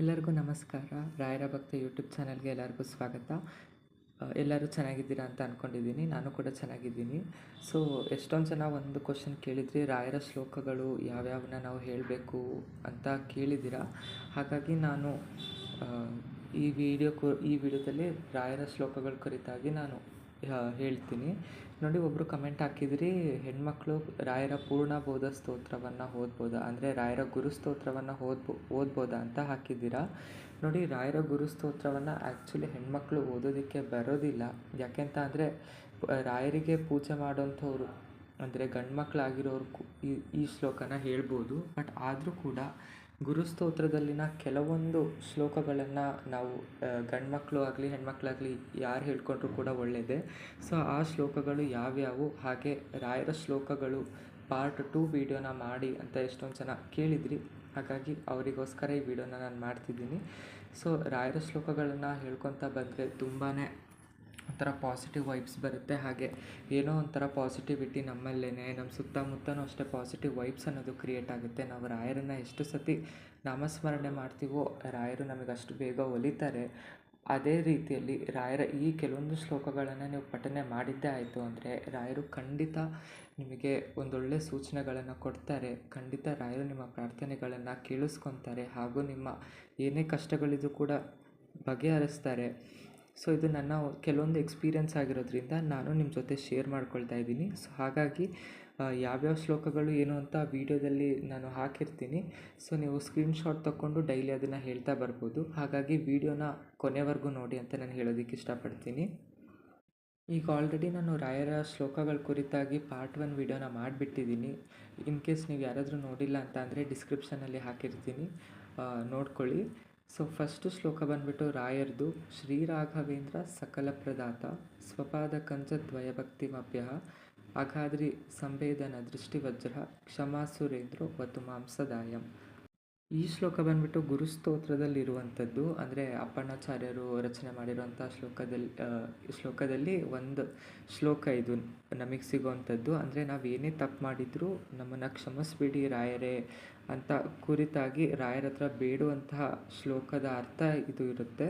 ಎಲ್ಲರಿಗೂ ನಮಸ್ಕಾರ. ರಾಯರ ಭಕ್ತ ಯೂಟ್ಯೂಬ್ ಚಾನಲ್ಗೆ ಎಲ್ಲರಿಗೂ ಸ್ವಾಗತ. ಎಲ್ಲರೂ ಚೆನ್ನಾಗಿದ್ದೀರಾ ಅಂತ ಅಂದ್ಕೊಂಡಿದ್ದೀನಿ ನಾನು ಕೂಡ ಚೆನ್ನಾಗಿದ್ದೀನಿ. ಸೊ ಎಷ್ಟೊಂದು ಜನ ಒಂದು ಕ್ವಶನ್ ಕೇಳಿದ್ರಿ ರಾಯರ ಶ್ಲೋಕಗಳು ಯಾವ್ಯಾವನ್ನ ನಾವು ಹೇಳಬೇಕು ಅಂತ ಕೇಳಿದ್ದೀರಾ? ಹಾಗಾಗಿ ನಾನು ಈ ವಿಡಿಯೋ ಈ ವಿಡಿಯೋದಲ್ಲಿ ರಾಯರ ಶ್ಲೋಕಗಳ ಕುರಿತಾಗಿ ನಾನು ಹೇಳ್ತೀನಿ. ನೋಡಿ ಒಬ್ಬರು ಕಮೆಂಟ್ ಹಾಕಿದ್ರಿ, ಹೆಣ್ಮಕ್ಳು ರಾಯರ ಪೂರ್ಣ ಬೋಧ ಸ್ತೋತ್ರವನ್ನು ಓದ್ಬೋದಾ? ಅಂದರೆ ರಾಯರ ಗುರು ಸ್ತೋತ್ರವನ್ನು ಓದ್ಬೋ, ಓದ್ಬೋದಾ ಅಂತ ಹಾಕಿದ್ದೀರಾ? ನೋಡಿ, ರಾಯರ ಗುರು ಸ್ತೋತ್ರವನ್ನು ಆ್ಯಕ್ಚುಲಿ ಹೆಣ್ಮಕ್ಳು ಓದೋದಕ್ಕೆ ಬರೋದಿಲ್ಲ. ಯಾಕೆಂತ ಅಂದರೆ ರಾಯರಿಗೆ ಪೂಜೆ ಮಾಡೋಂಥವ್ರು, ಅಂದರೆ ಗಂಡು ಮಕ್ಕಳಾಗಿರೋರು ಈ ಈ ಶ್ಲೋಕನ ಹೇಳ್ಬೋದು. ಬಟ್ ಆದರೂ ಕೂಡ ಗುರುಸ್ತೋತ್ರದಲ್ಲಿನ ಕೆಲವೊಂದು ಶ್ಲೋಕಗಳನ್ನು ನಾವು ಗಂಡು ಮಕ್ಕಳು ಆಗಲಿ, ಹೆಣ್ಮಕ್ಳಾಗಲಿ ಯಾರು ಹೇಳ್ಕೊಂಡ್ರು ಕೂಡ ಒಳ್ಳೆಯದೇ ಸೊ, ಆ ಶ್ಲೋಕಗಳು ಯಾವ್ಯಾವು? ಹಾಗೆ ರಾಯರ ಶ್ಲೋಕಗಳು ಪಾರ್ಟ್ ಟು ವೀಡಿಯೋನ ಮಾಡಿ ಅಂತ ಎಷ್ಟೊಂದು ಜನ ಕೇಳಿದ್ರಿ. ಹಾಗಾಗಿ ಅವರಿಗೋಸ್ಕರ ಈ ವಿಡಿಯೋನ ನಾನು ಮಾಡ್ತಿದ್ದೀನಿ. ಸೊ, ರಾಯರ ಶ್ಲೋಕಗಳನ್ನು ಹೇಳ್ಕೊತ ಬಂದರೆ ತುಂಬಾ ಒಂಥರ ಪಾಸಿಟಿವ್ ವೈಬ್ಸ್ ಬರುತ್ತೆ. ಹಾಗೆ ಏನೋ ಒಂಥರ ಪಾಸಿಟಿವಿಟಿ ನಮ್ಮಲ್ಲೇ ನಮ್ಮ ಸುತ್ತಮುತ್ತನೂ ಅಷ್ಟೇ ಪಾಸಿಟಿವ್ ವೈಬ್ಸ್ ಅನ್ನೋದು ಕ್ರಿಯೇಟ್ ಆಗುತ್ತೆ. ನಾವು ರಾಯರನ್ನು ಎಷ್ಟು ಸತಿ ನಾಮಸ್ಮರಣೆ ಮಾಡ್ತೀವೋ, ರಾಯರು ನಮಗೆ ಅಷ್ಟು ಬೇಗ ಒಲಿತಾರೆ. ಅದೇ ರೀತಿಯಲ್ಲಿ ರಾಯರ ಈ ಕೆಲವೊಂದು ಶ್ಲೋಕಗಳನ್ನು ನೀವು ಪಠನೆ ಮಾಡಿದ್ದೇ ಆಯಿತು ಅಂದರೆ, ರಾಯರು ಖಂಡಿತ ನಿಮಗೆ ಒಂದೊಳ್ಳೆ ಸೂಚನೆಗಳನ್ನು ಕೊಡ್ತಾರೆ. ಖಂಡಿತ ರಾಯರು ನಿಮ್ಮ ಪ್ರಾರ್ಥನೆಗಳನ್ನು ಕೇಳಿಸ್ಕೊತಾರೆ ಹಾಗೂ ನಿಮ್ಮ ಏನೇ ಕಷ್ಟಗಳಿದ್ರು ಕೂಡ ಬಗೆಹರಿಸ್ತಾರೆ. ಸೊ ಇದು ನನ್ನ ಕೆಲವೊಂದು ಎಕ್ಸ್ಪೀರಿಯನ್ಸ್ ಆಗಿರೋದ್ರಿಂದ ನಾನು ನಿಮ್ಮ ಜೊತೆ ಶೇರ್ ಮಾಡ್ಕೊಳ್ತಾ ಇದ್ದೀನಿ. ಸೊ ಹಾಗಾಗಿ ಯಾವ್ಯಾವ ಶ್ಲೋಕಗಳು ಏನು ಅಂತ ವೀಡಿಯೋದಲ್ಲಿ ನಾನು ಹಾಕಿರ್ತೀನಿ. ಸೊ ನೀವು ಸ್ಕ್ರೀನ್ಶಾಟ್ ತೊಗೊಂಡು ಡೈಲಿ ಅದನ್ನು ಹೇಳ್ತಾ ಬರ್ಬೋದು. ಹಾಗಾಗಿ, ವೀಡಿಯೋನ ಕೊನೆವರೆಗೂ ನೋಡಿ ಅಂತ ನಾನು ಹೇಳೋದಕ್ಕೆ ಇಷ್ಟಪಡ್ತೀನಿ. ಈಗ ಆಲ್ರೆಡಿ ನಾನು ರಾಯರ ಶ್ಲೋಕಗಳ ಕುರಿತಾಗಿ ಪಾರ್ಟ್ ಒನ್ ವಿಡಿಯೋನ ಮಾಡಿಬಿಟ್ಟಿದ್ದೀನಿ. ಇನ್ ಕೇಸ್ ನೀವು ಯಾರಾದರೂ ನೋಡಿಲ್ಲ ಅಂತ ಅಂದರೆ ಡಿಸ್ಕ್ರಿಪ್ಷನಲ್ಲಿ ಹಾಕಿರ್ತೀನಿ. ನೋಡ್ಕೊಳ್ಳಿ. ಸೊ ಫಸ್ಟ್ ಶ್ಲೋಕ ಬಂದ್ಬಿಟ್ಟು ರಾಯರ್ದು ಶ್ರೀರಾಘವೇಂದ್ರ ಸಕಲ ಪ್ರದಾತ ಸ್ವಪಾದ ಕಂಚ ದ್ವಯಭಕ್ತಿಮಭ್ಯ ಅಘಾದ್ರಿ ಸಂವೇದನ ದೃಷ್ಟಿವಜ್ರ ಕ್ಷಮಾ ಸುರೇಂದ್ರೋ ವತು ಮಾಂಸದಾಯಂ ಈ ಶ್ಲೋಕ ಬಂದ್ಬಿಟ್ಟು ಗುರುಸ್ತೋತ್ರದಲ್ಲಿರುವಂಥದ್ದು ಅಂದರೆ ಅಪ್ಪಣ್ಣಾಚಾರ್ಯರು ರಚನೆ ಮಾಡಿರುವಂಥ ಶ್ಲೋಕದಲ್ಲಿ ಶ್ಲೋಕದಲ್ಲಿ ಒಂದು ಶ್ಲೋಕ ಇದು ನಮಗೆ ಸಿಗುವಂಥದ್ದು. ಅಂದರೆ ನಾವು ಏನೇ ತಪ್ಪು ಮಾಡಿದರೂ ನಮ್ಮನ್ನು ಕ್ಷಮಿಸ್ಬಿಡಿ ರಾಯರೇ ಅಂತ ಕುರಿತಾಗಿ ರಾಯರ ಹತ್ರ ಬೇಡುವಂತಹ ಶ್ಲೋಕದ ಅರ್ಥ ಇದು ಇರುತ್ತೆ.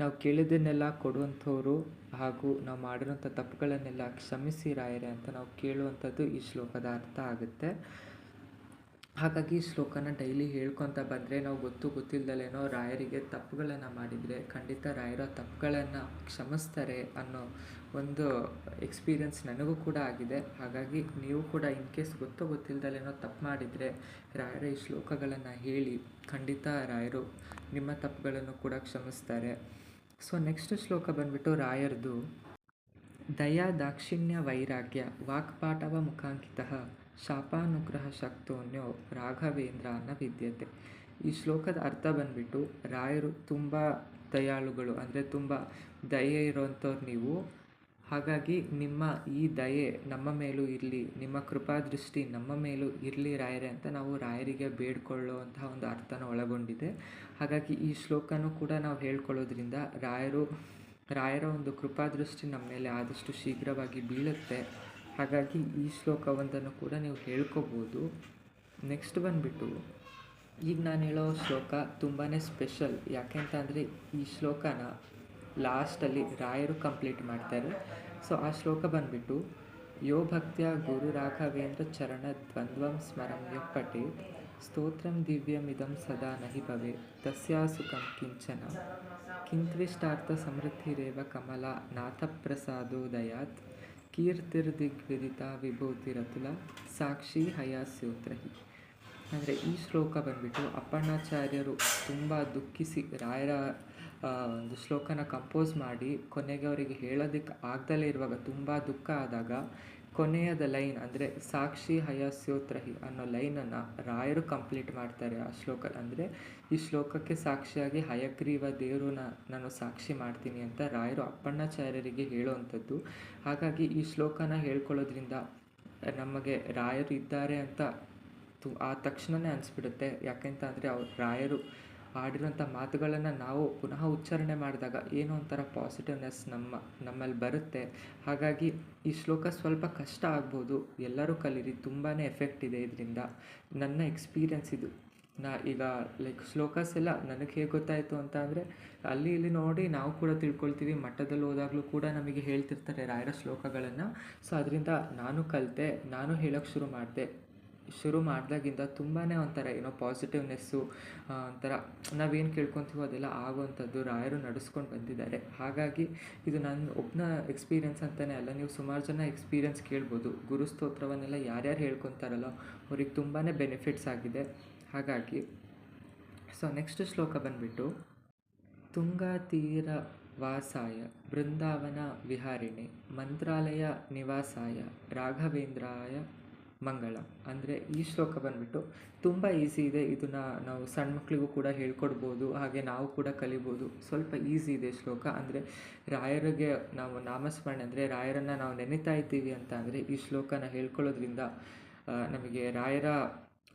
ನಾವು ಕೇಳಿದ್ದನ್ನೆಲ್ಲ ಕೊಡುವಂಥವ್ರು ಹಾಗೂ ನಾವು ಮಾಡಿರೋಂಥ ತಪ್ಪುಗಳನ್ನೆಲ್ಲ ಕ್ಷಮಿಸಿ ರಾಯರೇ ಅಂತ ನಾವು ಕೇಳುವಂಥದ್ದು ಈ ಶ್ಲೋಕದ ಅರ್ಥ ಆಗುತ್ತೆ. ಹಾಗಾಗಿ ಶ್ಲೋಕನ ಡೈಲಿ ಹೇಳ್ಕೊತ ಬಂದರೆ ನಾವು ಗೊತ್ತು ಗೊತ್ತಿಲ್ಲದಲೇನೋ ರಾಯರಿಗೆ ತಪ್ಪುಗಳನ್ನು ಮಾಡಿದರೆ ಖಂಡಿತ ರಾಯರ ತಪ್ಪುಗಳನ್ನು ಕ್ಷಮಿಸ್ತಾರೆ ಅನ್ನೋ ಒಂದು ಎಕ್ಸ್ಪೀರಿಯನ್ಸ್ ನನಗೂ ಕೂಡ ಆಗಿದೆ. ಹಾಗಾಗಿ ನೀವು ಕೂಡ ಇನ್ ಕೇಸ್ ಗೊತ್ತು ಗೊತ್ತಿಲ್ಲದಲೇನೋ ತಪ್ಪು ಮಾಡಿದರೆ ರಾಯರ ಈ ಶ್ಲೋಕಗಳನ್ನು ಹೇಳಿ ಖಂಡಿತ ರಾಯರು ನಿಮ್ಮ ತಪ್ಪುಗಳನ್ನು ಕೂಡ ಕ್ಷಮಿಸ್ತಾರೆ. ಸೊ ನೆಕ್ಸ್ಟ್ ಶ್ಲೋಕ ಬಂದ್ಬಿಟ್ಟು ರಾಯರ್ದು, ದಯಾ ದಾಕ್ಷಿಣ್ಯ ವೈರಾಗ್ಯ ವಾಕ್ಪಾಠವ ಮುಖಾಂಕಿತ ಶಾಪಾನುಗ್ರಹ ಶಕ್ತೋನ್ಯೋ ರಾಘವೇಂದ್ರ ಅನ್ನೋ ವಿದ್ಯತೆ. ಈ ಶ್ಲೋಕದ ಅರ್ಥ ಬಂದ್ಬಿಟ್ಟು ರಾಯರು ತುಂಬ ದಯಾಳುಗಳು, ಅಂದರೆ ತುಂಬ ದಯೆ ಇರೋವಂಥವ್ರು ನೀವು. ಹಾಗಾಗಿ ನಿಮ್ಮ ಈ ದಯೆ ನಮ್ಮ ಮೇಲೂ ಇರಲಿ, ನಿಮ್ಮ ಕೃಪಾದೃಷ್ಟಿ ನಮ್ಮ ಮೇಲೂ ಇರಲಿ ರಾಯರೇ ಅಂತ ನಾವು ರಾಯರಿಗೆ ಬೇಡ್ಕೊಳ್ಳುವಂತಹ ಒಂದು ಅರ್ಥನ ಒಳಗೊಂಡಿದೆ. ಹಾಗಾಗಿ ಈ ಶ್ಲೋಕನೂ ಕೂಡ ನಾವು ಹೇಳ್ಕೊಳ್ಳೋದ್ರಿಂದ ರಾಯರು, ರಾಯರ ಒಂದು ಕೃಪಾದೃಷ್ಟಿ ನಮ್ಮ ಮೇಲೆ ಆದಷ್ಟು ಶೀಘ್ರವಾಗಿ ಬೀಳುತ್ತೆ. ಹಾಗಾಗಿ ಈ ಶ್ಲೋಕವೊಂದನ್ನು ಕೂಡ ನೀವು ಹೇಳ್ಕೊಬೋದು. ನೆಕ್ಸ್ಟ್ ಬಂದುಬಿಟ್ಟು, ಈಗ ನಾನು ಹೇಳೋ ಶ್ಲೋಕ ತುಂಬಾ ಸ್ಪೆಷಲ್. ಯಾಕೆಂತ ಅಂದರೆ, ಈ ಶ್ಲೋಕನ ಲಾಸ್ಟಲ್ಲಿ ರಾಯರು ಕಂಪ್ಲೀಟ್ ಮಾಡ್ತಾರೆ. ಸೊ ಆ ಶ್ಲೋಕ ಬಂದುಬಿಟ್ಟು, ಯೋ ಭಕ್ತಿಯ ಗುರು ರಾಘವೇಂದ್ರ ಚರಣ ದ್ವಂದ್ವಂ ಸ್ಮರಂ ಪಠೇತ್ ಸ್ತೋತ್ರಂ ದಿವ್ಯಮಿದಂ ಸದಾ ನಹಿ ಭವೆ ತಸ್ಯಾಸುಖಂ ಕಿಂಚನ, ಕಿಂತ್ವಿಷ್ಟಾರ್ಥ ಸಮೃದ್ಧಿರೇವ ಕಮಲ, ನಾಥ ಪ್ರಸಾದೋದಯಾತ್ ಕೀರ್ತಿರ್ದಿಗ್ವಿದಿತ ವಿಭೂತಿರತುಲ ಸಾಕ್ಷಿ ಹಯಾಸ್ಯೋತ್ರಹಿ. ಅಂದರೆ ಈ ಶ್ಲೋಕ ಬಂದ್ಬಿಟ್ಟು ಅಪ್ಪಣ್ಣಾಚಾರ್ಯರು ತುಂಬ ದುಃಖಿಸಿ ರಾಯರ ಒಂದು ಶ್ಲೋಕನ ಕಂಪೋಸ್ ಮಾಡಿ ಕೊನೆಗೆ ಅವರಿಗೆ ಹೇಳೋದಕ್ಕೆ ಆಗ್ದಲೇ ಇರುವಾಗ ತುಂಬ ದುಃಖ ಆದಾಗ ಕೊನೆಯದ ಲೈನ್ ಅಂದರೆ ಸಾಕ್ಷಿ ಹಯಸ್ಯೋತ್ರಹಿ ಅನ್ನೋ ಲೈನನ್ನು ರಾಯರು ಕಂಪ್ಲೀಟ್ ಮಾಡ್ತಾರೆ ಆ ಶ್ಲೋಕ. ಅಂದರೆ ಈ ಶ್ಲೋಕಕ್ಕೆ ಸಾಕ್ಷಿಯಾಗಿ ಹಯಗ್ರೀವ ದೇವರನ್ನ ನಾನು ಸಾಕ್ಷಿ ಮಾಡ್ತೀನಿ ಅಂತ ರಾಯರು ಅಪ್ಪಣ್ಣಾಚಾರ್ಯರಿಗೆ ಹೇಳುವಂಥದ್ದು. ಹಾಗಾಗಿ ಈ ಶ್ಲೋಕನ ಹೇಳ್ಕೊಳ್ಳೋದ್ರಿಂದ ನಮಗೆ ರಾಯರು ಇದ್ದಾರೆ ಅಂತ ತು, ಆ ತಕ್ಷಣವೇ ಅನಿಸ್ಬಿಡುತ್ತೆ. ಯಾಕೆಂತ ಅಂದರೆ ಅವ್ರು ರಾಯರು ಆಡಿರೋಂಥ ಮಾತುಗಳನ್ನು ನಾವು ಪುನಃ ಉಚ್ಚಾರಣೆ ಮಾಡಿದಾಗ ಏನೋ ಒಂಥರ ಪಾಸಿಟಿವ್ನೆಸ್ ನಮ್ಮ, ನಮ್ಮಲ್ಲಿ ಬರುತ್ತೆ. ಹಾಗಾಗಿ ಈ ಶ್ಲೋಕ ಸ್ವಲ್ಪ ಕಷ್ಟ ಆಗ್ಬೋದು. ಎಲ್ಲರೂ ಕಲೀರಿ ತುಂಬಾ ಎಫೆಕ್ಟ್ ಇದೆ ಇದರಿಂದ. ನನ್ನ ಎಕ್ಸ್ಪೀರಿಯನ್ಸ್ ಇದು. ನಾ ಈಗ ಲೈಕ್ ಶ್ಲೋಕಸ್ ಎಲ್ಲ ನನಗೆ ಹೇಗೆ ಗೊತ್ತಾಯಿತು ಅಂತ ಅಂದರೆ, ಅಲ್ಲಿ ಇಲ್ಲಿ ನೋಡಿ ನಾವು ಕೂಡ ತಿಳ್ಕೊಳ್ತೀವಿ. ಮಠದಲ್ಲಿ ಹೋದಾಗಲೂ ಕೂಡ ನಮಗೆ ಹೇಳ್ತಿರ್ತಾರೆ ರಾಯರ ಶ್ಲೋಕಗಳನ್ನು. ಸೊ ಅದರಿಂದ ನಾನು ಕಲಿತೆ, ನಾನು ಹೇಳೋಕ್ಕೆ ಶುರು ಮಾಡಿದೆ. ಶುರು ಮಾಡಿದಾಗಿಂದ ತುಂಬಾ ಒಂಥರ ಏನೋ ಪಾಸಿಟಿವ್ನೆಸ್ಸು ಒಂಥರ ನಾವೇನು ಕೇಳ್ಕೊತೀವೋ ಅದೆಲ್ಲ ಆಗುವಂಥದ್ದು ರಾಯರು ನಡೆಸ್ಕೊಂಡು ಬಂದಿದ್ದಾರೆ. ಹಾಗಾಗಿ ಇದು ನನ್ನ ಒಬ್ಬನ ಎಕ್ಸ್ಪೀರಿಯನ್ಸ್ ಅಂತಲೇ ಅಲ್ಲ, ನೀವು ಸುಮಾರು ಜನ ಎಕ್ಸ್ಪೀರಿಯನ್ಸ್ ಕೇಳ್ಬೋದು. ಗುರು ಸ್ತೋತ್ರವನ್ನೆಲ್ಲ ಯಾರ್ಯಾರು ಹೇಳ್ಕೊತಾರಲ್ಲ, ಅವ್ರಿಗೆ ತುಂಬಾ ಬೆನಿಫಿಟ್ಸ್ ಆಗಿದೆ. ಹಾಗಾಗಿ ಸೊ ನೆಕ್ಸ್ಟ್ ಶ್ಲೋಕ ಬಂದುಬಿಟ್ಟು ತುಂಗಾತೀರ ವಾಸಾಯ ಬೃಂದಾವನ ವಿಹಾರಿಣಿ, ಮಂತ್ರಾಲಯ ನಿವಾಸಾಯ ರಾಘವೇಂದ್ರಾಯ ಮಂಗಳ. ಅಂದರೆ ಈ ಶ್ಲೋಕ ಬಂದುಬಿಟ್ಟು ತುಂಬ ಈಸಿ ಇದೆ. ಇದನ್ನು ನಾವು ಸಣ್ಣ ಮಕ್ಕಳಿಗೂ ಕೂಡ ಹೇಳ್ಕೊಡ್ಬೋದು. ಹಾಗೆ ನಾವು ಕೂಡ ಕಲಿಬೋದು. ಸ್ವಲ್ಪ ಈಸಿ ಇದೆ ಶ್ಲೋಕ. ಅಂದರೆ ರಾಯರಿಗೆ ನಾವು ನಾಮಸ್ಮರಣೆ, ಅಂದರೆ ರಾಯರನ್ನು ನಾವು ನೆನೀತಾ ಇದ್ದೀವಿ ಅಂತ ಅಂದರೆ ಈ ಶ್ಲೋಕನ ಹೇಳ್ಕೊಳ್ಳೋದ್ರಿಂದ ನಮಗೆ ರಾಯರ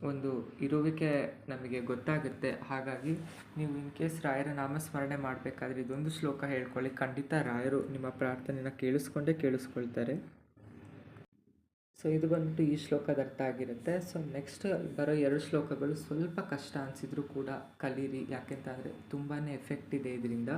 ಒಂದು ಇರುವಿಕೆ ನಮಗೆ ಗೊತ್ತಾಗುತ್ತೆ. ಹಾಗಾಗಿ ನೀವು ಇನ್ ಕೇಸ್ ರಾಯರ ನಾಮಸ್ಮರಣೆ ಮಾಡಬೇಕಾದ್ರೆ ಇದೊಂದು ಶ್ಲೋಕ ಹೇಳ್ಕೊಳ್ಳಿ. ಖಂಡಿತ ರಾಯರು ನಿಮ್ಮ ಪ್ರಾರ್ಥನೆಯನ್ನು ಕೇಳಿಸ್ಕೊಂಡೇ ಕೇಳಿಸ್ಕೊಳ್ತಾರೆ. ಸೊ ಇದು ಬಂದ್ಬಿಟ್ಟು ಈ ಶ್ಲೋಕದ ಅರ್ಥ ಆಗಿರುತ್ತೆ. ಸೊ ನೆಕ್ಸ್ಟ್ ಬರೋ ಎರಡು ಶ್ಲೋಕಗಳು ಸ್ವಲ್ಪ ಕಷ್ಟ ಅನಿಸಿದ್ರು ಕೂಡ ಕಲೀರಿ. ಯಾಕೆಂತಂದರೆ ತುಂಬಾ ಎಫೆಕ್ಟ್ ಇದೆ ಇದರಿಂದ.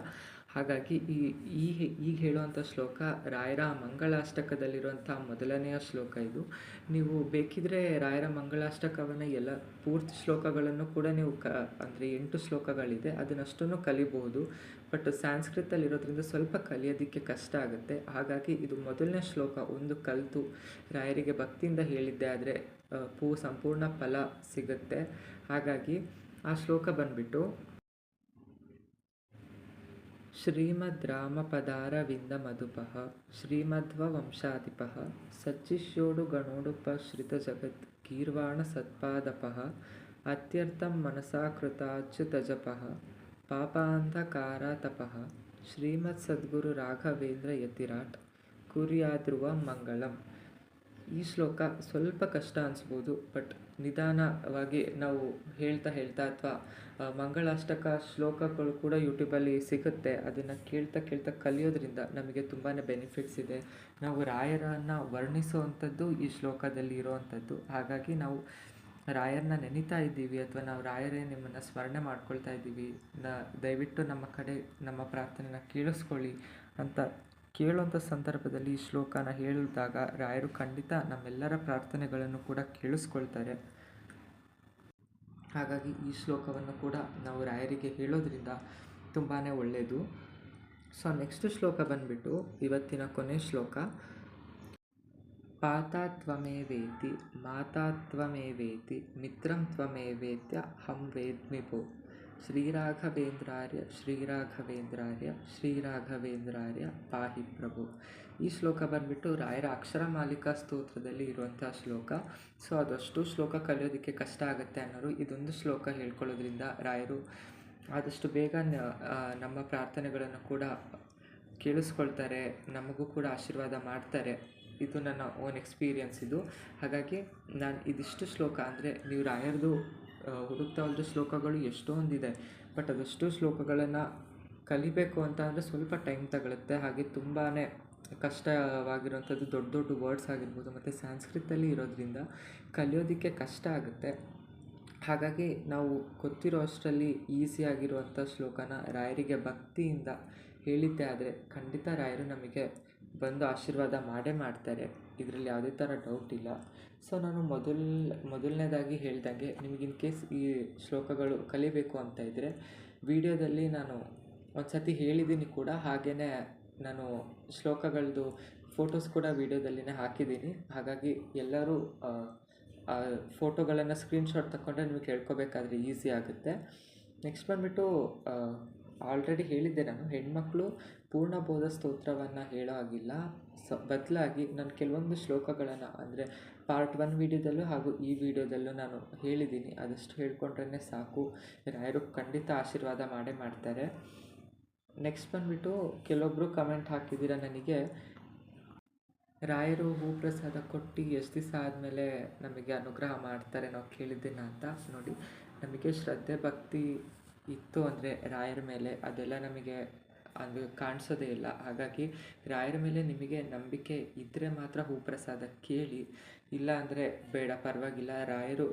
ಹಾಗಾಗಿ ಈ ಈ ಈಗ ಹೇಳುವಂಥ ಶ್ಲೋಕ ರಾಯರ ಮಂಗಳಾಷ್ಟಕದಲ್ಲಿರುವಂಥ ಮೊದಲನೆಯ ಶ್ಲೋಕ ಇದು. ನೀವು ಬೇಕಿದ್ರೆ ರಾಯರ ಮಂಗಳಾಷ್ಟಕವನ್ನು ಎಲ್ಲ ಪೂರ್ತಿ ಶ್ಲೋಕಗಳನ್ನು ಕೂಡ ನೀವು ಕ, ಅಂದರೆ ಎಂಟು ಶ್ಲೋಕಗಳಿದೆ, ಅದನ್ನಷ್ಟನ್ನು ಕಲಿಬಹುದು. ಬಟ್ ಇರೋದ್ರಿಂದ ಸ್ವಲ್ಪ ಕಲಿಯೋದಕ್ಕೆ ಕಷ್ಟ ಆಗುತ್ತೆ. ಹಾಗಾಗಿ ಇದು ಮೊದಲನೇ ಶ್ಲೋಕ ಒಂದು ಕಲಿತು ರಾಯರಿಗೆ ಭಕ್ತಿಯಿಂದ ಹೇಳಿದ್ದೆ ಆದರೆ ಪೂ, ಸಂಪೂರ್ಣ ಫಲ ಸಿಗುತ್ತೆ. ಹಾಗಾಗಿ ಆ ಶ್ಲೋಕ ಬಂದ್ಬಿಟ್ಟು ಶ್ರೀಮದ್ ರಾಮಪದಾರವಿಂದ ಮಧುಪಃ ಶ್ರೀಮಧ್ವ ವಂಶಾಧಿಪಃ ಸಚ್ಚಿಷ್ಯೋಡು ಗಣೋಡುಪಶ್ರಿತ ಜಗತ್ ಗೀರ್ವಾಣ ಸತ್ಪಾದಪಃ ಅತ್ಯರ್ಥಂ ಮನಸಾ ಕೃತಾಚ್ಯುತಜಪಃ ಪಾಪಾಂಧಕಾರತಪಃ ಶ್ರೀಮತ್ ಸದ್ಗುರು ರಾಘವೇಂದ್ರ ಯತಿರಾಟ್ ಕುರಿಯಾದ್ರುವ ಮಂಗಳಂ ಈ ಶ್ಲೋಕ ಸ್ವಲ್ಪ ಕಷ್ಟ ಅನಿಸ್ಬೋದು ಬಟ್ ನಿಧಾನವಾಗಿ ನಾವು ಹೇಳ್ತಾ ಹೇಳ್ತಾ ಅಥವಾ ಮಂಗಳಾಷ್ಟಕ ಶ್ಲೋಕಗಳು ಕೂಡ ಯೂಟ್ಯೂಬಲ್ಲಿ ಸಿಗುತ್ತೆ. ಅದನ್ನು ಕೇಳ್ತಾ ಕೇಳ್ತಾ ಕಲಿಯೋದ್ರಿಂದ ನಮಗೆ ತುಂಬಾ ಬೆನಿಫಿಟ್ಸ್ ಇದೆ. ನಾವು ರಾಯರನ್ನು ವರ್ಣಿಸುವಂಥದ್ದು ಈ ಶ್ಲೋಕದಲ್ಲಿ ಇರೋವಂಥದ್ದು. ಹಾಗಾಗಿ ನಾವು ರಾಯರನ್ನ ನೆನಿತಾ ಇದ್ದೀವಿ ಅಥವಾ ನಾವು ರಾಯರೇ ನಿಮ್ಮನ್ನು ಸ್ಮರಣೆ ಮಾಡ್ಕೊಳ್ತಾ ಇದ್ದೀವಿ. ನ, ದಯವಿಟ್ಟು ನಮ್ಮ ಕಡೆ ನಮ್ಮ ಪ್ರಾರ್ಥನೆನ ಕೇಳಿಸ್ಕೊಳ್ಳಿ ಅಂತ ಕೇಳುವಂಥ ಸಂದರ್ಭದಲ್ಲಿ ಈ ಶ್ಲೋಕನ ಹೇಳಿದಾಗ ರಾಯರು ಖಂಡಿತ ನಮ್ಮೆಲ್ಲರ ಪ್ರಾರ್ಥನೆಗಳನ್ನು ಕೂಡ ಕೇಳಿಸ್ಕೊಳ್ತಾರೆ. ಹಾಗಾಗಿ ಈ ಶ್ಲೋಕವನ್ನು ಕೂಡ ನಾವು ರಾಯರಿಗೆ ಹೇಳೋದ್ರಿಂದ ತುಂಬಾ ಒಳ್ಳೆಯದು ಸೊ ನೆಕ್ಸ್ಟ್ ಶ್ಲೋಕ ಬಂದ್ಬಿಟ್ಟು ಇವತ್ತಿನ ಕೊನೆ ಶ್ಲೋಕ. ಪಾತಾತ್ವಮೇವೇತಿ ತ್ವಮೇವೇತಿ, ಮಾತಾ ತ್ವಮೇವೇತಿ, ಮಿತ್ರಂ ತ್ವಮೇವೇತ್ಯ, ಹಂ ವೇದ್ಮಿಪೋ ಶ್ರೀರಾಘವೇಂದ್ರಾರ್ಯ ಶ್ರೀರಾಘವೇಂದ್ರಾರ್ಯ ಶ್ರೀರಾಘವೇಂದ್ರಾರ್ಯ, ಪಾಹಿ ಪ್ರಭು. ಈ ಶ್ಲೋಕ ಬಂದ್ಬಿಟ್ಟು ರಾಯರ ಅಕ್ಷರ ಮಾಲಿಕಾ ಸ್ತೋತ್ರದಲ್ಲಿ ಇರುವಂಥ ಶ್ಲೋಕ. ಸೊ, ಅದಷ್ಟು ಶ್ಲೋಕ ಕಲಿಯೋದಕ್ಕೆ ಕಷ್ಟ ಆಗುತ್ತೆ ಅನ್ನೋರು ಇದೊಂದು ಶ್ಲೋಕ ಹೇಳ್ಕೊಳ್ಳೋದ್ರಿಂದ ರಾಯರು ಆದಷ್ಟು ಬೇಗ ನಮ್ಮ ಪ್ರಾರ್ಥನೆಗಳನ್ನು ಕೂಡ ಕೇಳಿಸ್ಕೊಳ್ತಾರೆ, ನಮಗೂ ಕೂಡ ಆಶೀರ್ವಾದ ಮಾಡ್ತಾರೆ. ಇದು ನನ್ನ ಓನ್ ಎಕ್ಸ್ಪೀರಿಯನ್ಸ್ ಇದು. ಹಾಗಾಗಿ ನಾನು ಇದಿಷ್ಟು ಶ್ಲೋಕ ಅಂದರೆ ನೀವು ರಾಯರದು ಹುಡುಕ್ತಾ ಹೋದ ಶ್ಲೋಕಗಳು ಎಷ್ಟೊಂದಿದೆ. ಬಟ್ ಅದಷ್ಟು ಶ್ಲೋಕಗಳನ್ನು ಕಲಿಬೇಕು ಅಂತ ಅಂದರೆ ಸ್ವಲ್ಪ ಟೈಮ್ ತಗೊಳುತ್ತೆ. ಹಾಗೆ ತುಂಬಾ ಕಷ್ಟವಾಗಿರುವಂಥದ್ದು, ದೊಡ್ಡ ದೊಡ್ಡ ವರ್ಡ್ಸ್ ಆಗಿರ್ಬೋದು, ಮತ್ತು ಸಂಸ್ಕೃತದಲ್ಲಿ ಇರೋದ್ರಿಂದ ಕಲಿಯೋದಕ್ಕೆ ಕಷ್ಟ ಆಗುತ್ತೆ. ಹಾಗಾಗಿ ನಾವು ಗೊತ್ತಿರೋ ಅಷ್ಟರಲ್ಲಿ ಈಸಿಯಾಗಿರುವಂಥ ಶ್ಲೋಕನ ರಾಯರಿಗೆ ಭಕ್ತಿಯಿಂದ ಹೇಳಿದ್ದೆ ಆದರೆ ಖಂಡಿತ ರಾಯರು ನಮಗೆ ಬಂದು ಆಶೀರ್ವಾದ ಮಾಡೇ ಮಾಡ್ತಾರೆ. ಇದರಲ್ಲಿ ಯಾವುದೇ ಥರ ಡೌಟ್ ಇಲ್ಲ. ಸೊ ನಾನು ಮೊದಲ ಮೊದಲನೇದಾಗಿ ಹೇಳ್ದಂಗೆ ನಿಮಗೆ ಇನ್ ಕೇಸ್ ಈ ಶ್ಲೋಕಗಳು ಕಲಿಬೇಕು ಅಂತ ಇದ್ದರೆ ವಿಡಿಯೋದಲ್ಲಿ ನಾನು ಒಂದು ಸತಿ ಹೇಳಿದ್ದೀನಿ ಕೂಡ. ಹಾಗೆಯೇ ನಾನು ಶ್ಲೋಕಗಳದ್ದು ಫೋಟೋಸ್ ಕೂಡ ವೀಡಿಯೋದಲ್ಲಿನೇ ಹಾಕಿದ್ದೀನಿ. ಹಾಗಾಗಿ ಎಲ್ಲರೂ ಆ, ಫೋಟೋಗಳನ್ನು ಸ್ಕ್ರೀನ್ಶಾಟ್ ತಗೊಂಡ್ರೆ ನಿಮಗೆ ಹೇಳ್ಕೊಬೇಕಾದ್ರೆ ಈಸಿ ಆಗುತ್ತೆ. ನೆಕ್ಸ್ಟ್ ಬಂದುಬಿಟ್ಟು ಆಲ್ರೆಡಿ ಹೇಳಿದ್ದೆ ನಾನು, ಹೆಣ್ಮಕ್ಳು ಪೂರ್ಣಬೋಧ ಸ್ತೋತ್ರವನ್ನು ಹೇಳೋ ಹಾಗಿಲ್ಲ. ಸ, ಬದಲಾಗಿ ನಾನು ಕೆಲವೊಂದು ಶ್ಲೋಕಗಳನ್ನು, ಅಂದರೆ ಪಾರ್ಟ್ ಒನ್ ವೀಡಿಯೋದಲ್ಲೂ ಹಾಗೂ ಈ ವಿಡಿಯೋದಲ್ಲೂ ನಾನು ಹೇಳಿದ್ದೀನಿ. ಅದಷ್ಟು ಹೇಳ್ಕೊಂಡ್ರೇ ಸಾಕು. ರಾಯರು ಖಂಡಿತ ಆಶೀರ್ವಾದ ಮಾಡೇ ಮಾಡ್ತಾರೆ. ನೆಕ್ಸ್ಟ್ ಬಂದುಬಿಟ್ಟು ಕೆಲವೊಬ್ಬರು ಕಮೆಂಟ್ ಹಾಕಿದ್ದೀರ ನನಗೆ? ರಾಯರು ಹೂ ಪ್ರಸಾದ ಕೊಟ್ಟು ಎಷ್ಟು ದಿವಸ ಆದಮೇಲೆ ನಮಗೆ ಅನುಗ್ರಹ ಮಾಡ್ತಾರೆ ನಾವು ಕೇಳಿದ್ದೇನೆ ಅಂತ ನೋಡಿ. ನಮಗೆ ಶ್ರದ್ಧೆ, ಭಕ್ತಿ ಇತ್ತು ಅಂದರೆ ರಾಯರ ಮೇಲೆ ಅದೆಲ್ಲ ನಮಗೆ ಅದು ಕಾಣಿಸೋದೇ ಇಲ್ಲ. ಹಾಗಾಗಿ ರಾಯರ ಮೇಲೆ ನಿಮಗೆ ನಂಬಿಕೆ ಇದ್ದರೆ ಮಾತ್ರ ಹೂಪ್ರಸಾದ ಕೇಳಿ. ಇಲ್ಲ ಅಂದರೆ ಬೇಡ, ಪರವಾಗಿಲ್ಲ. ರಾಯರು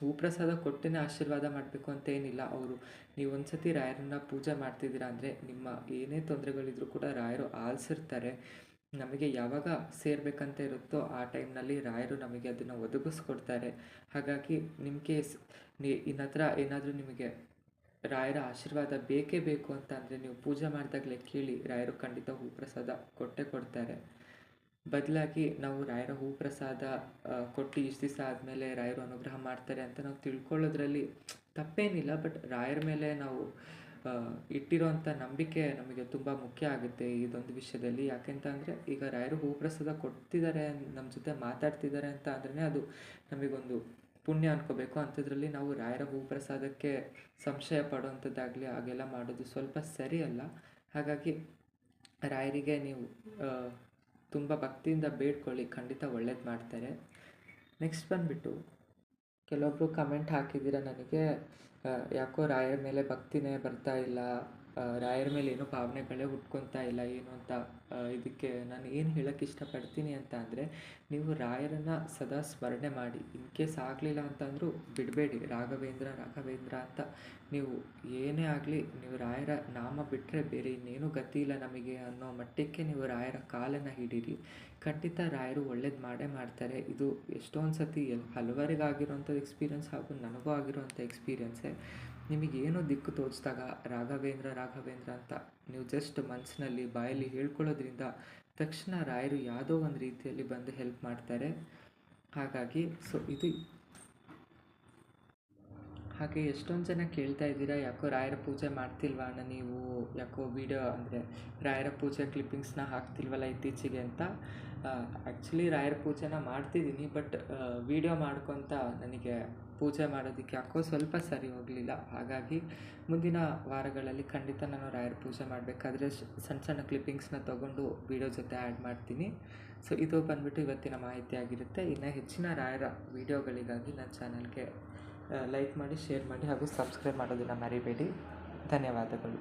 ಹೂಪ್ರಸಾದ ಕೊಟ್ಟೇ ಆಶೀರ್ವಾದ ಮಾಡಬೇಕು ಅಂತ ಏನಿಲ್ಲ. ಅವರು, ನೀವು ಒಂದು ಸತಿ ರಾಯರನ್ನ ಪೂಜೆ ಮಾಡ್ತಿದ್ದೀರಾ ಅಂದರೆ ನಿಮ್ಮ ಏನೇ ತೊಂದರೆಗಳಿದ್ರೂ ಕೂಡ ರಾಯರು ಆಲಿಸಿರ್ತಾರೆ ನಮಗೆ ಯಾವಾಗ ಸೇರಬೇಕಂತ ಇರುತ್ತೋ ಆ ಟೈಮ್ನಲ್ಲಿ ರಾಯರು ನಮಗೆ ಅದನ್ನು ಒದಗಿಸ್ಕೊಡ್ತಾರೆ. ಹಾಗಾಗಿ ನಿಮ್ಮ ಕೇಸ್ ನೀ ಇನ್ನ ಹತ್ರ ಏನಾದರೂ ನಿಮಗೆ ರಾಯರ ಆಶೀರ್ವಾದ ಬೇಕೇ ಬೇಕು ಅಂತ ಅಂದರೆ ನೀವು ಪೂಜೆ ಮಾಡಿದಾಗಲೇ ಕೇಳಿ ರಾಯರು ಖಂಡಿತ ಹೂ ಪ್ರಸಾದ ಕೊಟ್ಟೇ ಕೊಡ್ತಾರೆ. ಬದಲಾಗಿ ನಾವು ರಾಯರ ಹೂ ಪ್ರಸಾದ ಕೊಟ್ಟು ಇಷ್ಟು ದಿವಸ ಆದಮೇಲೆ ರಾಯರು ಅನುಗ್ರಹ ಮಾಡ್ತಾರೆ ಅಂತ ನಾವು ತಿಳ್ಕೊಳ್ಳೋದ್ರಲ್ಲಿ ತಪ್ಪೇನಿಲ್ಲ, ಬಟ್ ರಾಯರ ಮೇಲೆ ನಾವು ಇಟ್ಟಿರೋಂಥ ನಂಬಿಕೆ ನಮಗೆ ತುಂಬ ಮುಖ್ಯ ಆಗುತ್ತೆ ಇದೊಂದು ವಿಷಯದಲ್ಲಿ. ಯಾಕೆಂತ ಅಂದರೆ ಈಗ ರಾಯರು ಹೂ ಪ್ರಸಾದ ಕೊಡ್ತಿದ್ದಾರೆ ನಮ್ಮ ಜೊತೆ ಮಾತಾಡ್ತಿದ್ದಾರೆ ಅಂತ ಅಂದ್ರೆ ಅದು ನಮಗೊಂದು ಪುಣ್ಯ ಅನ್ಕೋಬೇಕು ಅಂಥದ್ರಲ್ಲಿ ನಾವು ರಾಯರ ಹೂಪ್ರಸಾದಕ್ಕೆ ಸಂಶಯ ಪಡುವಂಥದ್ದಾಗಲಿ ಹಾಗೆಲ್ಲ ಮಾಡೋದು ಸ್ವಲ್ಪ ಸರಿಯಲ್ಲ. ಹಾಗಾಗಿ ರಾಯರಿಗೆ ನೀವು ತುಂಬ ಭಕ್ತಿಯಿಂದ ಬೇಡ್ಕೊಳ್ಳಿ, ಖಂಡಿತ ಒಳ್ಳೇದು ಮಾಡ್ತಾರೆ. ನೆಕ್ಸ್ಟ್ ಬಂದುಬಿಟ್ಟು ಕೆಲವೊಬ್ಬರು ಕಮೆಂಟ್ ಹಾಕಿದ್ದೀರ ನನಗೆ ಯಾಕೋ ರಾಯರ ಮೇಲೆ ಭಕ್ತಿನೇ ಬರ್ತಾ ಇಲ್ಲ ರಾಯರ ಮೇಲೆ ಏನೂ ಭಾವನೆಗಳೇ ಹುಟ್ಕೊತಾ ಇಲ್ಲ, ಏನು ಅಂತ ಇದಕ್ಕೆ ನಾನು ಏನು ಹೇಳೋಕ್ಕೆ ಇಷ್ಟಪಡ್ತೀನಿ ಅಂತ ಅಂದರೆ, ನೀವು ರಾಯರನ್ನು ಸದಾ ಸ್ಮರಣೆ ಮಾಡಿ. ಇನ್ ಕೇಸ್ ಆಗಲಿಲ್ಲ ಅಂತಂದರೂ ಬಿಡಬೇಡಿ. ರಾಘವೇಂದ್ರ ರಾಘವೇಂದ್ರ ಅಂತ ನೀವು ಏನೇ ಆಗಲಿ, ನೀವು ರಾಯರ ನಾಮ ಬಿಟ್ಟರೆ ಬೇರೆ ಇನ್ನೇನು ಗತಿ ಇಲ್ಲ ನಮಗೆ ಅನ್ನೋ ಮಟ್ಟಕ್ಕೆ ನೀವು ರಾಯರ ಕಾಲನ್ನು ಹಿಡೀರಿ. ಖಂಡಿತ ರಾಯರು ಒಳ್ಳೇದು ಮಾಡೇ ಮಾಡ್ತಾರೆ. ಇದು ಎಷ್ಟೊಂದು ಸತಿ ಹಲವರಿಗಾಗಿರೋಂಥ ಎಕ್ಸ್ಪೀರಿಯನ್ಸ್ ಹಾಗೂ ನನಗೂ ಆಗಿರೋಂಥ ಎಕ್ಸ್ಪೀರಿಯನ್ಸೇ ನಿಮಗೇನೋ ದಿಕ್ಕು ತೋಚಿದಾಗ ರಾಘವೇಂದ್ರ ರಾಘವೇಂದ್ರ ಅಂತ ನೀವು ಜಸ್ಟ್ ಮನಸ್ಸಿನಲ್ಲಿ ಬಾಯಲ್ಲಿ ಹೇಳ್ಕೊಳ್ಳೋದ್ರಿಂದ ತಕ್ಷಣ ರಾಯರು ಯಾವುದೋ ಒಂದು ರೀತಿಯಲ್ಲಿ ಬಂದು ಹೆಲ್ಪ್ ಮಾಡ್ತಾರೆ. ಹಾಗಾಗಿ ಸೊ ಇದು ಹಾಗೆ ಎಷ್ಟೊಂದು ಜನ ಕೇಳ್ತಾ ಇದ್ದೀರಾ, ಯಾಕೋ ರಾಯರ ಪೂಜೆ ಮಾಡ್ತಿಲ್ವಾ ಅಣ್ಣ ನೀವು, ಯಾಕೋ ವಿಡಿಯೋ ಅಂದರೆ ರಾಯರ ಪೂಜೆ ಕ್ಲಿಪ್ಪಿಂಗ್ಸ್ನ ಹಾಕ್ತಿಲ್ವಲ್ಲ ಇತ್ತೀಚೆಗೆ ಅಂತ. ಆ್ಯಕ್ಚುಲಿ ರಾಯರ ಪೂಜೆನ ಮಾಡ್ತಿದ್ದೀನಿ ಬಟ್ ವೀಡಿಯೋ ಮಾಡ್ಕೊತ ನನಗೆ ಪೂಜೆ ಮಾಡೋದಕ್ಕೆ ಯಾಕೋ ಸ್ವಲ್ಪ ಸರಿ ಹೋಗಲಿಲ್ಲ. ಹಾಗಾಗಿ ಮುಂದಿನ ವಾರಗಳಲ್ಲಿ ಖಂಡಿತ ನಾನು ರಾಯರ ಪೂಜೆ ಮಾಡಬೇಕಾದ್ರೆ ಸಣ್ಣ ಸಣ್ಣ ಕ್ಲಿಪ್ಪಿಂಗ್ಸ್ನ ತೊಗೊಂಡು ವೀಡಿಯೋ ಜೊತೆ ಆ್ಯಡ್ ಮಾಡ್ತೀನಿ. ಸೊ ಇದು ಬಂದ್ಬಿಟ್ಟು ಇವತ್ತಿನ ಮಾಹಿತಿ ಆಗಿರುತ್ತೆ. ಇನ್ನು ಹೆಚ್ಚಿನ ರಾಯರ ವೀಡಿಯೋಗಳಿಗಾಗಿ ನನ್ನ ಚಾನಲ್ಗೆ ಲೈಕ್ ಮಾಡಿ ಶೇರ್ ಮಾಡಿ ಹಾಗೂ ಸಬ್ಸ್ಕ್ರೈಬ್ ಮಾಡೋದನ್ನು ಮರಿಬೇಡಿ. ಧನ್ಯವಾದಗಳು.